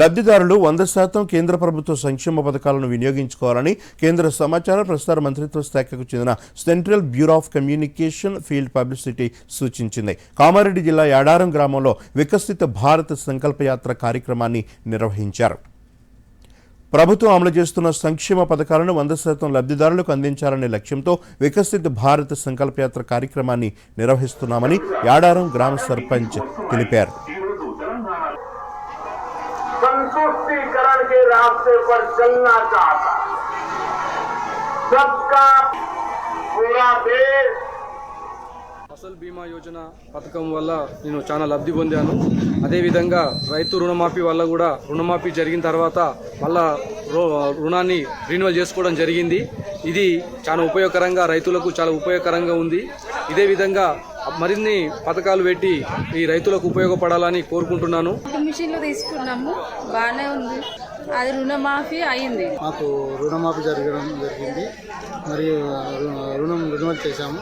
లబ్ధిదారులు వంద శాతం కేంద్ర ప్రభుత్వ సంక్షేమ పథకాలను వినియోగించుకోవాలని కేంద్ర సమాచార ప్రసార మంత్రిత్వ శాఖకు చెందిన central bureau of communication field publicity సూచించింది. కామారెడ్డి జిల్లా యాడారం గ్రామంలో వికసిత భారత్ సంకల్పయాత్ర కార్యక్రమాన్ని నిర్వహించారు. ప్రభుత్వం అమలు చేస్తున్న సంక్షేమ పథకాలను వంద శాతం లబ్ధిదారులకు అందించాలనే లక్ష్యంతో వికసిత భారత్ సంకల్పయాత్ర కార్యక్రమాన్ని నిర్వహిస్తున్నామని యాడారం గ్రామ సర్పంచ్ తెలిపారు. संतुष्टिकरण के रास्ते पर चलना चाहता है सबका पूरा देश ఫసల్ బీమా యోజన పథకం వల్ల నేను చాలా లబ్ధి పొందాను అదేవిధంగా రైతు రుణమాఫీ వల్ల కూడా రుణమాఫీ జరిగిన తర్వాత మళ్ళా రు- రుణాన్ని రిన్యువల్ చేసుకోవడం జరిగింది ఇది చాలా ఉపయోగకరంగా రైతులకు చాలా ఉపయోగకరంగా ఉంది ఇదే విధంగా మరిన్ని పథకాలు పెట్టి ఈ రైతులకు ఉపయోగపడాలని కోరుకుంటున్నాను. మిషన్లు తీసుకున్నాము బాగానే ఉంది. అది రుణమాఫీ అయింది. మాకు రుణమాఫీ జరగడం జరిగింది. మరియు రుణం రినువల్ చేశాము.